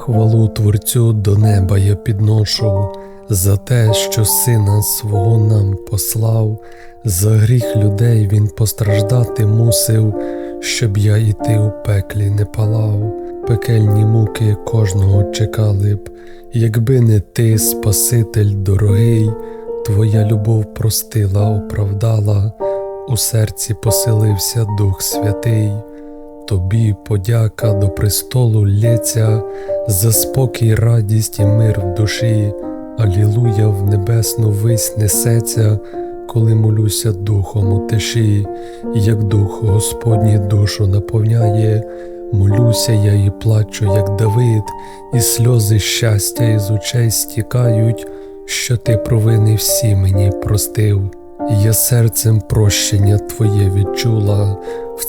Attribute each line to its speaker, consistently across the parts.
Speaker 1: Хвалу Творцю до неба я підношу за те, що сина свого нам послав, за гріх людей він постраждати мусив, щоб я і ти у пеклі не палав. Пекельні муки кожного чекали б, якби не ти, Спаситель дорогий, твоя любов простила, оправдала, у серці поселився Дух Святий. Тобі подяка до престолу лється, за спокій, радість і мир в душі, Алілуя в небесну вись несеться, коли молюся духом у тиші, як дух Господній душу наповняє, молюся я і плачу, як Давид, і сльози щастя із очей стікають, що ти провини всі мені простив. Я серцем прощення Твоє відчула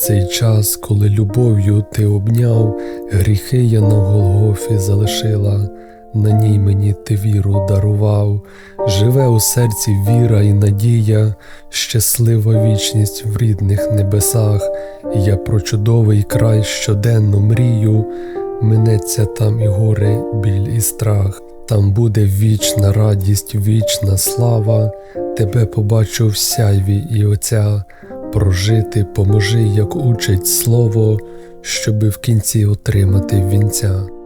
Speaker 1: цей час, коли любов'ю ти обняв, гріхи я на Голгофі залишила, на ній мені ти віру дарував, живе у серці віра і надія, щаслива вічність в рідних небесах, я про чудовий край щоденно мрію, минеться там і горе, біль і страх. Там буде вічна радість, вічна слава, тебе побачу в сяйві і Отця, прожити поможи, як учить слово, щоби в кінці отримати вінця.